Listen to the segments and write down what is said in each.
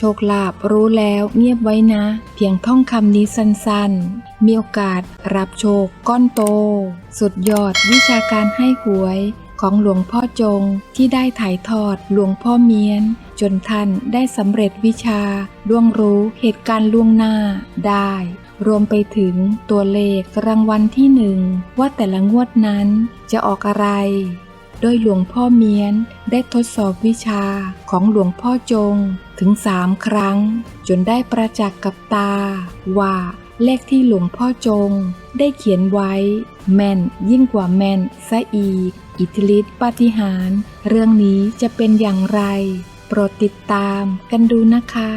โชคลาภรู้แล้วเงียบไว้นะ เพียงท่องคำนี้สั้นๆ มีโอกาสรับโชคก้อนโต สุดยอดวิชาการให้หวยของหลวงพ่อจงที่ได้ถ่ายทอดหลวงพ่อเมียน จนท่านได้สำเร็จวิชาล่วงรู้เหตุการณ์ล่วงหน้าได้ รวมไปถึงตัวเลขรางวัลที่หนึ่งว่าแต่ละงวดนั้นจะออกอะไร โดยหลวงพ่อเมียนได้ทดสอบวิชาของหลวงพ่อจงถึงสามครั้ง จนได้ประจักษ์กับตา ว่าเลขที่หลวงพ่อจงได้เขียนไว้ แม่นยิ่งกว่าแม่นซะอีก อิทธิฤทธิปาฏิหาริย์เรื่องนี้จะเป็นอย่างไร โปรดติดตามกันดูนะคะ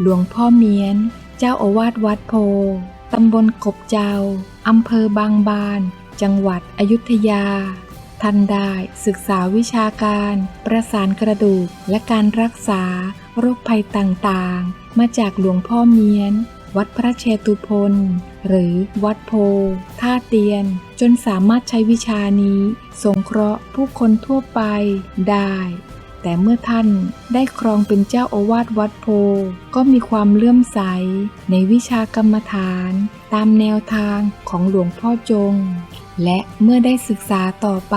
หลวงพ่อเมียน เจ้าอาวาสวัดโพตำบลกบเจ้าอำเภอบางบาน จังหวัดอยุธยา ท่านได้ศึกษาวิชาการ ประสานกระดูกและการรักษา โรคภัยต่างๆ มาจากหลวงพ่อเมียน วัดพระเชตุพนหรือวัดโพท่าเตียน จนสามารถใช้วิชานี้ สงเคราะห์ผู้คนทั่วไปได้ แต่เมื่อท่านได้ครองเป็นเจ้าอาวาสวัดโพ ก็มีความเลื่อมใส ในวิชากรรมฐาน ตามแนวทางของหลวงพ่อจง และเมื่อได้ศึกษาต่อไป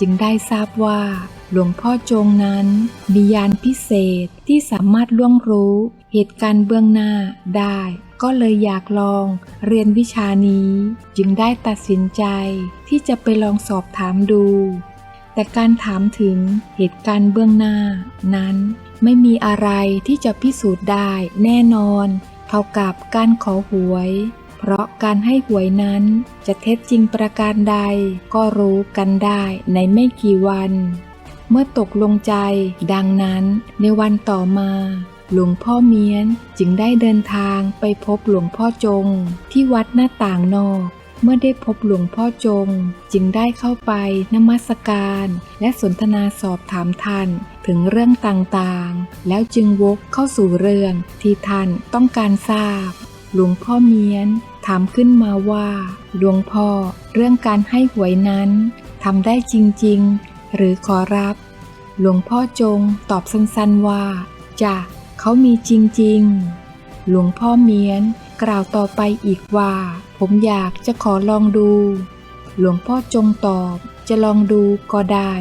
จึงได้ทราบว่า หลวงพ่อจงนั้นมียานพิเศษที่สามารถล่วงรู้ เหตุการณ์เบื้องหน้าได้ ก็เลยอยากลองเรียนวิชานี้ จึงได้ตัดสินใจที่จะไปลองสอบถามดู แต่การถามถึงเหตุการณ์เบื้องหน้านั้นไม่มีอะไรที่จะพิสูจน์ได้แน่นอน เท่ากับการขอหวย เพราะการให้หวยนั้นจะเท็จจริงประการใดก็รู้กันได้ในไม่กี่วัน เมื่อตกลงใจดังนั้นในวันต่อมา หลวงพ่อเมียนจึงได้เดินทางไปพบหลวงพ่อจง ที่วัดหน้าต่างนอก เมื่อได้พบหลวงพ่อจง จึงได้เข้าไปนมัสการ และสนทนาสอบถามท่านถึงเรื่องต่างๆ แล้วจึงวกเข้าสู่เรื่องที่ท่านต้องการทราบ หลวงพ่อเมียน ถามขึ้นมาว่า หลวงพ่อ เรื่องการให้หวยนั้นทำได้จริง ๆ หรือขอรับ หลวงพ่อจงตอบสั้นๆว่าจ้ะเขามีจริง ๆ หลวงพ่อเมียนกล่าวต่อไปอีกว่า ผมอยากจะขอลองดู หลวงพ่อจงตอบ จะลองดูก็ได้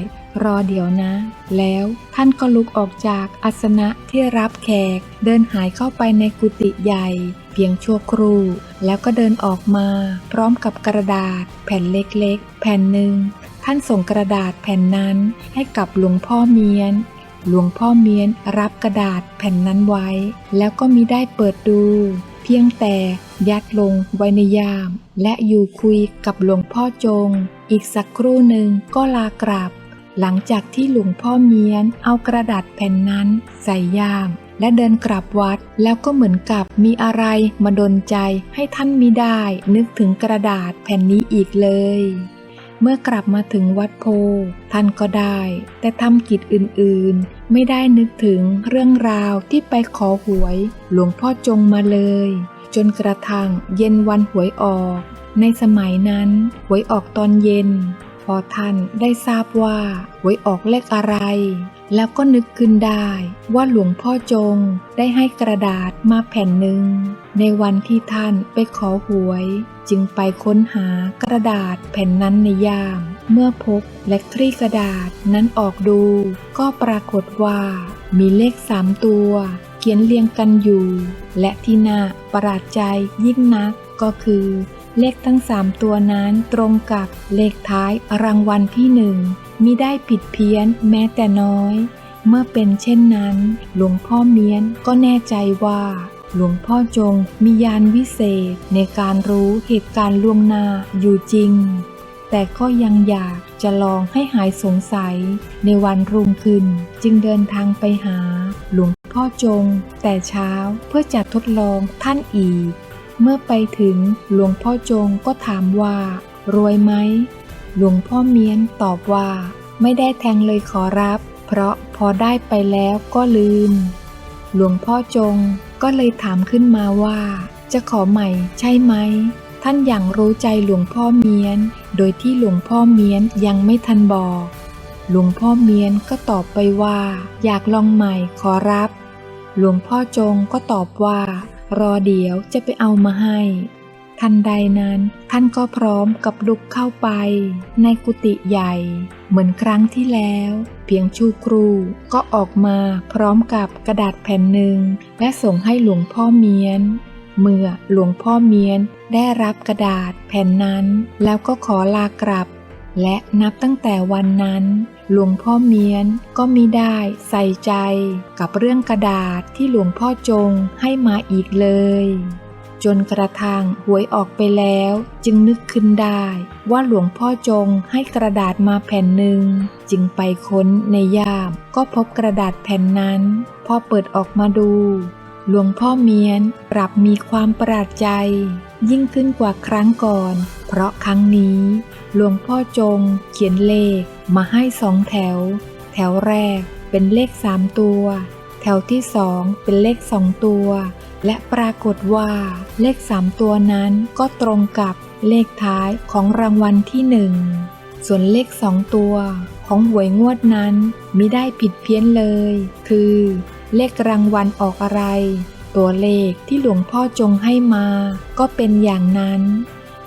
รอเดี๋ยวนะ แล้วท่านก็ลุกออกจากอาสนะที่รับแขก เดินหายเข้าไปในกุฏิใหญ่ เพียงชั่วครู่ แล้วก็เดินออกมา พร้อมกับกระดาษ แผ่นเล็กๆ แผ่นหนึ่ง ท่านส่งกระดาษแผ่นนั้นให้กับหลวงพ่อเมียน หลวงพ่อเมียนรับกระดาษแผ่นนั้นไว้ แล้วก็มิได้เปิดดู เพียงแต่ยัดลงไว้ในยาม และอยู่คุยกับหลวงพ่อจง อีกสักครู่หนึ่งก็ลากราบ หลังจากที่หลวงพ่อเมียน เอากระดาษแผ่นนั้น ใส่ยาม และเดินกลับวัด แล้วก็เหมือนกับมีอะไรมาดนใจให้ท่านมิได้ นึกถึงกระดาษแผ่นนี้อีกเลย เมื่อกลับมาถึงวัดโพ ท่านก็ได้ แต่ทำกิจอื่นๆ ไม่ได้นึกถึงเรื่องราวที่ไปขอหวย หลวงพ่อจงมาเลย จนกระทั่งเย็นวันหวยออก ในสมัยนั้นหวยออกตอนเย็น พอท่านได้ทราบว่าหวยออกเลขอะไร แล้วก็นึกขึ้นได้ว่าหลวงพ่อจงได้ให้กระดาษมาแผ่นหนึ่ง ในวันที่ท่านไปขอหวย จึงไปค้นหากระดาษแผ่นนั้นในยาม เมื่อพบและคลี่กระดาษนั้นออกดู ก็ปรากฏว่า มีเลขสามตัว เขียนเรียงกันอยู่ และที่น่าประหลาดใจยิ่งนักก็คือ เลขทั้งสามตัวนั้นตรงกับเลขท้ายรางวัลที่หนึ่งมิได้ผิดเพี้ยนแม้แต่น้อย เมื่อเป็นเช่นนั้น หลวงพ่อเมียนก็แน่ใจว่า หลวงพ่อจงมียานวิเศษในการรู้เหตุการณ์ล่วงหน้าอยู่จริง แต่ก็ยังอยากจะลองให้หายสงสัย ในวันรุ่งขึ้นจึงเดินทางไปหา หลวงพ่อจง แต่เช้าเพื่อจะทดลองท่านอีก เมื่อไปถึงหลวงพ่อจงก็ถามว่า รวยไหม หลวงพ่อเมียนตอบว่า ไม่ได้แทงเลยขอรับ เพราะพอได้ไปแล้วก็ลืม หลวงพ่อจงก็เลยถามขึ้นมาว่า จะขอใหม่ใช่ไหม ท่านอย่างรู้ใจหลวงพ่อเมียน โดยที่หลวงพ่อเมียนยังไม่ทันบอก หลวงพ่อเมียนก็ตอบไปว่า อยากลองใหม่ขอรับ หลวงพ่อจงก็ตอบว่า รอเดี๋ยวจะไปเอามาให้ ทันใดนั้นท่านก็พร้อมกับลุกเข้าไป ในกุฏิใหญ่ เหมือนครั้งที่แล้ว เพียงชูครูก็ออกมาพร้อมกับกระดาษแผ่นหนึ่ง และส่งให้หลวงพ่อเมียน เมื่อหลวงพ่อเมียนได้รับกระดาษแผ่นนั้น แล้วก็ขอลากลับ และนับตั้งแต่วันนั้น หลวงพ่อเมียนก็มิได้ใส่ใจกับเรื่องกระดาษที่หลวงพ่อจงให้มาอีกเลย จนกระทั่งหวยออกไปแล้ว จึงนึกขึ้นได้ว่าหลวงพ่อจงให้กระดาษมาแผ่นหนึ่ง จึงไปค้นในย่าม ก็พบกระดาษแผ่นนั้น พอเปิดออกมาดู หลวงพ่อเมียนปรับมีความประหลาดใจ ยิ่งขึ้นกว่าครั้งก่อน เพราะครั้งนี้ หลวงพ่อจง เขียนเลขมาให้สองแถว แถวแรกเป็นเลขสามตัว แถวที่สองเป็นเลขสองตัว และปรากฏว่าเลขสามตัวนั้นก็ตรงกับเลขท้ายของรางวัลที่หนึ่งส่วนเลขสองตัวของหวยงวดนั้นมิได้ผิดเพี้ยนเลย คือ เลขรางวัลออกอะไร ตัวเลขที่หลวงพ่อจงให้มา ก็เป็นอย่างนั้น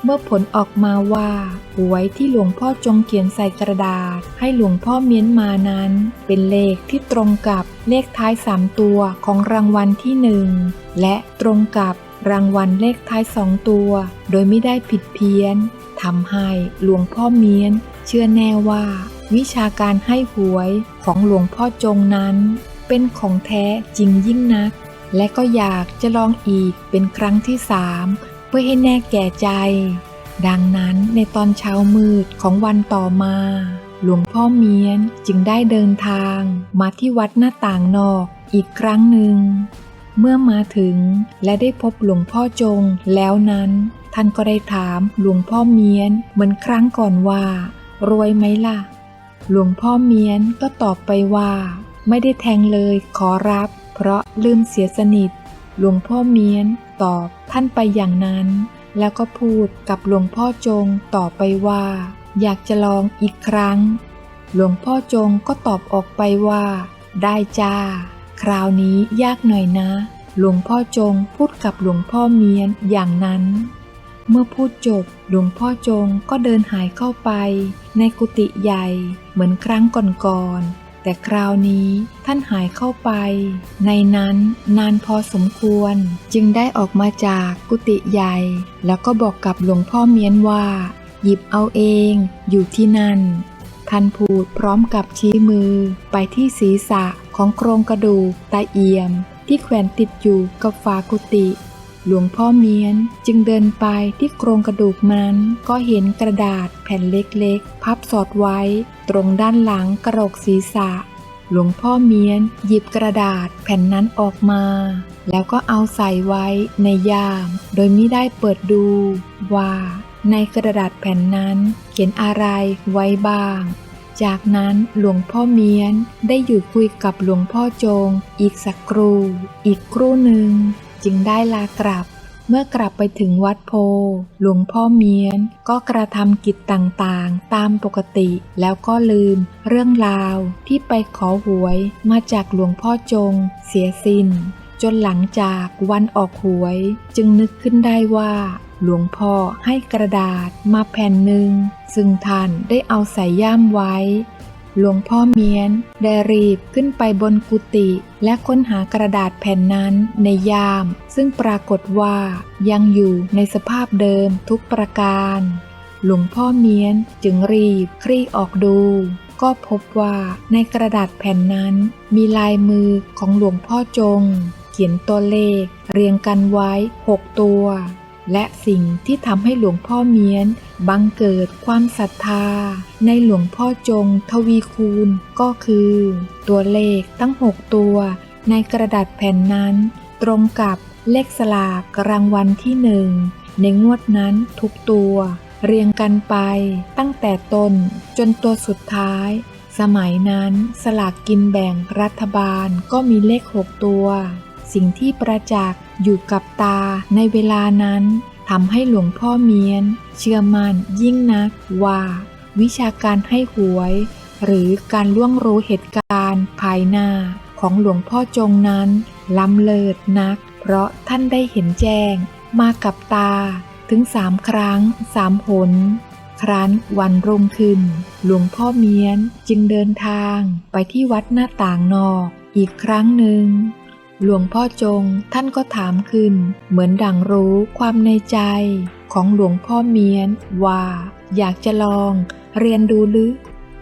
เมื่อผลออกมาว่าหวยที่หลวงพ่อจงเขียนใส่กระดาษ ให้หลวงพ่อเมียนมานั้น เป็นเลขที่ตรงกับเลขท้ายสามตัวของรางวัลที่หนึ่งและตรงกับรางวัลเลขท้ายสองตัว โดยไม่ได้ผิดเพี้ยนทำให้หลวงพ่อเมียน เชื่อแน่ว่า วิชาการให้หวยของหลวงพ่อจงนั้น เป็นของแท้จริงยิ่งนัก และก็อยากจะลองอีกเป็นครั้งที่สาม เพื่อให้แน่แก่ใจ ดังนั้นในตอนเช้ามืดของวันต่อมา หลวงพ่อเมียนจึงได้เดินทางมาที่วัดหน้าต่างนอกอีกครั้งหนึ่ง เมื่อมาถึงและได้พบหลวงพ่อจงแล้วนั้น ท่านก็ได้ถามหลวงพ่อเมียนเหมือนครั้งก่อนว่า รวยไหมล่ะ หลวงพ่อเมียนก็ตอบไปว่า ไม่ได้แทงเลยขอรับ เพราะลืมเสียสนิท หลวงพ่อเมียน ตอบท่านไปอย่างนั้น แล้วก็พูดกับหลวงพ่อจงต่อไปว่า อยากจะลองอีกครั้ง หลวงพ่อจงก็ตอบออกไปว่า ได้จ้า คราวนี้ยากหน่อยนะ หลวงพ่อจงพูดกับหลวงพ่อเมียนอย่างนั้น เมื่อพูดจบหลวงพ่อจงก็เดินหายเข้าไป ในกุฏิใหญ่เหมือนครั้งก่อนๆ แต่คราวนี้ท่านหายเข้าไป ในนั้นนานพอสมควร จึงได้ออกมาจากกุฏิใหญ่ แล้วก็บอกกับหลวงพ่อเมียนว่า หยิบเอาเองอยู่ที่นั่นท่านพูดพร้อมกับชี้มือไปที่ศีรษะของโครงกระดูกตาเอี่ยม ที่แขวนติดอยู่กับฝากุฏิ หลวงพ่อเมียนจึงเดินไปที่โครงกระดูกนั้น ก็เห็นกระดาษแผ่นเล็กๆ พับสอดไว้ ตรงด้านหลังกระโหลกศีรษะ หลวงพ่อเมียนหยิบกระดาษแผ่นนั้นออกมา แล้วก็เอาใส่ไว้ในย่าม โดยไม่ได้เปิดดูว่า ในกระดาษแผ่นนั้นเขียนอะไรไว้บ้างจากนั้นหลวงพ่อเมียนได้อยู่คุยกับหลวงพ่อจง อีกสักครู่ อีกครู่หนึ่ง จึงได้ลากลับ เมื่อกลับไปถึงวัดโพ หลวงพ่อเมียนก็กระทำกิจต่างๆ ตามปกติแล้วก็ลืม เรื่องราวที่ไปขอหวยมาจากหลวงพ่อจง เสียสิ้น จนหลังจากวันออกหวย จึงนึกขึ้นได้ว่าหลวงพ่อให้กระดาษมาแผ่นหนึ่ง ซึ่งท่านได้เอาใส่ย่ามไว้ หลวงพ่อเมียนได้รีบขึ้นไปบนกุฏิและค้นหากระดาษแผ่นนั้นในย่าม ซึ่งปรากฏว่ายังอยู่ในสภาพเดิมทุกประการ หลวงพ่อเมียนจึงรีบคลี่ออกดู ก็พบว่าในกระดาษแผ่นนั้น มีลายมือของหลวงพ่อจง เขียนตัวเลขเรียงกันไว้หกตัว และสิ่งที่ทำให้หลวงพ่อเมียน บังเกิดความศรัทธา ในหลวงพ่อจงทวีคูณก็คือ ตัวเลขทั้งหกตัว ในกระดาษแผ่นนั้น ตรงกับเลขสลากรางวัลที่หนึ่งในงวดนั้นทุกตัว เรียงกันไป ตั้งแต่ต้นจนตัวสุดท้าย สมัยนั้นสลากกินแบ่งรัฐบาลก็มีเลขหกตัว สิ่งที่ประจักษ์อยู่กับตาในเวลานั้นทำให้หลวงพ่อเมียน เชื่อมั่นยิ่งนักว่า วิชาการให้หวย หรือการล่วงรู้เหตุการณ์ภายหน้าของหลวงพ่อจงนั้นล้ำเลิศนัก เพราะท่านได้เห็นแจ้ง มากับตาถึงสามครั้งสามหน ครั้นวันรุ่งขึ้น หลวงพ่อเมียนจึงเดินทางไปที่วัดหน้าต่างนอกอีกครั้งหนึ่ง หลวงพ่อจงท่านก็ถามขึ้น เหมือนดังรู้ความในใจของหลวงพ่อเมียนว่า อยากจะลองเรียนดูหรือ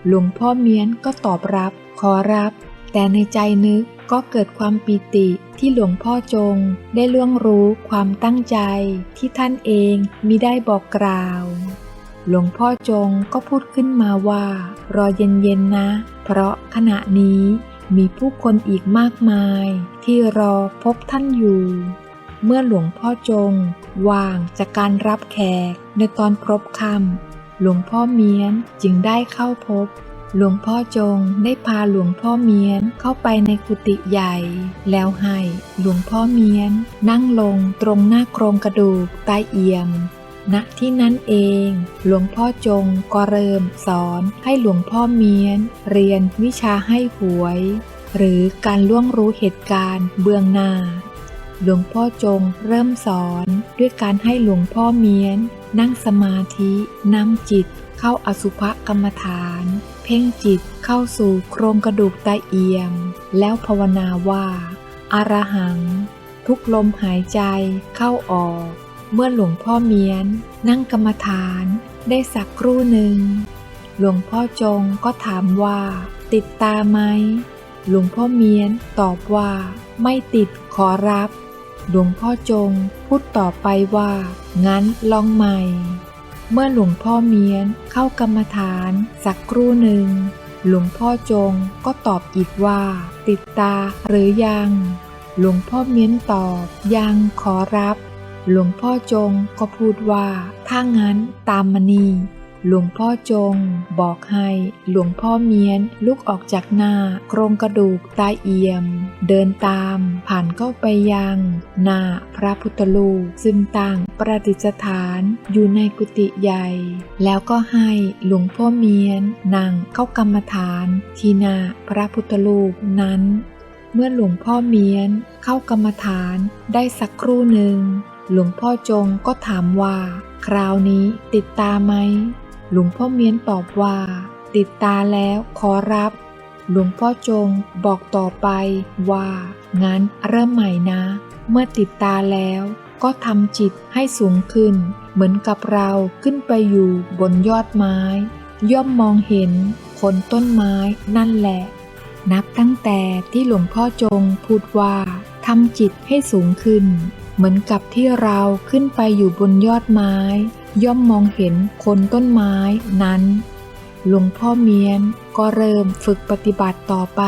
หลวงพ่อเมียนก็ตอบรับ ขอรับ แต่ในใจนึกก็เกิดความปีติที่หลวงพ่อจงได้ล่วงรู้ความตั้งใจที่ท่านเองมิได้บอกกล่าว หลวงพ่อจงก็พูดขึ้นมาว่า รอเย็นๆนะ เพราะขณะนี้ มีผู้คนอีกมากมายที่รอพบท่านอยู่ เมื่อหลวงพ่อจงวางจากการรับแขกในตอนพรบคำหลวงพ่อเมียนจึงได้เข้าพบ หลวงพ่อจงได้พาหลวงพ่อเมียนเข้าไปในกุฏิใหญ่ แล้วให้หลวงพ่อเมียนนั่งลงตรงหน้าโครงกระดูกใต้เอี่ยม ณที่นั้นเอง หลวงพ่อจงก็เริ่มสอนให้หลวงพ่อเมียน เรียนวิชาให้หวย หรือการล่วงรู้เหตุการณ์เบื้องหน้า หลวงพ่อจงเริ่มสอนด้วยการให้หลวงพ่อเมียน นั่งสมาธินำจิต เข้าอสุภกรรมฐาน เพ่งจิตเข้าสู่โครงกระดูกใต้เอียมแล้วภาวนาว่าอารหัง ทุกลมหายใจเข้าออก เมื่อหลวงพ่อเมียน นั่งกรรมฐานได้สักครู่หนึ่ง หลวงพ่อจงก็ถามว่า ติดตาไหม หลวงพ่อเมียนตอบว่า ไม่ติดขอรับ หลวงพ่อจงพูดต่อไปว่า งั้นลองใหม่ เมื่อหลวงพ่อเมียนเข้ากรรมฐานสักครู่หนึ่ง หลวงพ่อจงก็ตอบอีกว่า ติดตาหรือยัง หลวงพ่อเมียนตอบยังขอรับ หลวงพ่อจงก็พูดว่า ถ้างั้นตามมานีหลวงพ่อจง บอกให้หลวงพ่อเมียนลุกออกจากหน้าโครงกระดูกต้เอี่ยม เดินตามผ่านเข้าไปยัง หน้าพระพุทธรูปซึ่งตั้งประดิษฐานอยู่ในกุฏิใหญ่ แล้วก็ให้หลวงพ่อเมียนนั่งเข้ากรรมฐานที่หน้าพระพุทธรูปนั้น เมื่อหลวงพ่อเมียนเข้ากรรมฐานได้สักครู่หนึ่ง หลวงพ่อจงก็ถามว่า คราวนี้ติดตาไหม หลวงพ่อเมียนตอบว่า ติดตาแล้วขอรับ หลวงพ่อจงบอกต่อไปว่า งั้นเริ่มใหม่นะ เมื่อติดตาแล้วก็ทำจิตให้สูงขึ้น เหมือนกับเราขึ้นไปอยู่บนยอดไม้ ย่อมมองเห็นคนต้นไม้นั่นแหละ นับตั้งแต่ที่หลวงพ่อจงพูดว่าทำจิตให้สูงขึ้น เหมือนกับที่เราขึ้นไปอยู่บนยอดไม้ ย่อมมองเห็นคนต้นไม้นั้น หลวงพ่อเมียนก็เริ่มฝึกปฏิบัติต่อไป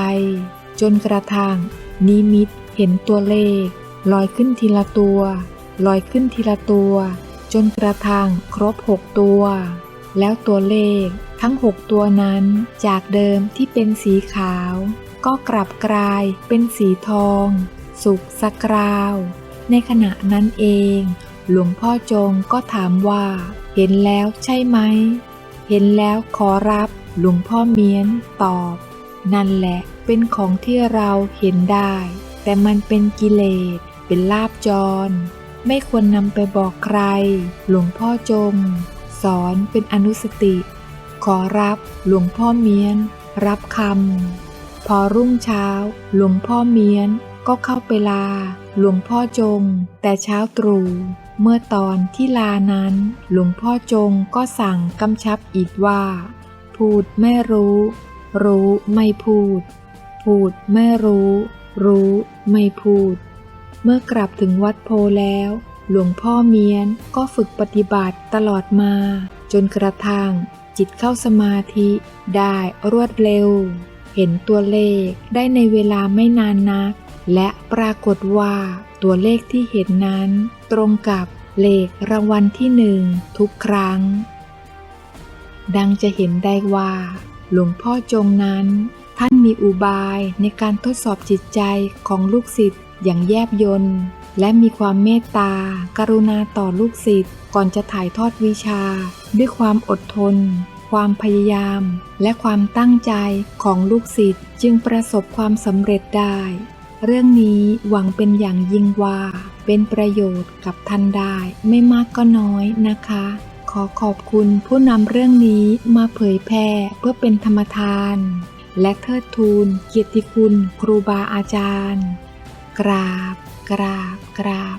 จนกระทั่งนิมิตเห็นตัวเลข ลอยขึ้นทีละตัว ลอยขึ้นทีละตัว จนกระทั่งครบหกตัว แล้วตัวเลขทั้งหกตัวนั้นจากเดิมที่เป็นสีขาว ก็กลับกลายเป็นสีทอง สุกสกราว ในขณะนั้นเอง หลวงพ่อจงก็ถามว่า เห็นแล้วใช่ไหม เห็นแล้วขอรับหลวงพ่อเมียนตอบ นั่นแหละเป็นของที่เราเห็นได้ แต่มันเป็นกิเลส เป็นลาบจร ไม่ควรนำไปบอกใคร หลวงพ่อจง สอนเป็นอนุสติ ขอรับหลวงพ่อเมียน รับคำพอรุ่งเช้า หลวงพ่อเมียน ก็เข้าไปลา หลวงพ่อจง แต่เช้าตรู่เมื่อตอนที่ลานั้น หลวงพ่อจงก็สั่งกำชับอีกว่า พูดไม่รู้ รู้ไม่พูด พูดไม่รู้ รู้ไม่พูด เมื่อกลับถึงวัดโพแล้ว หลวงพ่อเมียนก็ฝึกปฏิบัติตลอดมา จนกระทั่งจิตเข้าสมาธิได้รวดเร็ว เห็นตัวเลขได้ในเวลาไม่นานนัก และปรากฏว่าตัวเลขที่เห็นนั้น ตรงกับเลขรางวัลที่หนึ่งทุกครั้ง ดังจะเห็นได้ว่า หลวงพ่อจงนั้น ท่านมีอุบายในการทดสอบจิตใจของลูกศิษย์อย่างแยบยลและมีความเมตตา กรุณาต่อลูกศิษย์ก่อนจะถ่ายทอดวิชา ด้วยความอดทน ความพยายาม และความตั้งใจของลูกศิษย์จึงประสบความสำเร็จได้ เรื่องนี้หวังเป็นอย่างยิ่งว่า เป็นประโยชน์กับท่านได้ไม่มากก็น้อยนะคะ ขอขอบคุณผู้นำเรื่องนี้มาเผยแพร่เพื่อเป็นธรรมทาน และเทิดทูนเกียรติคุณครูบาอาจารย์ กราบ กราบ กราบ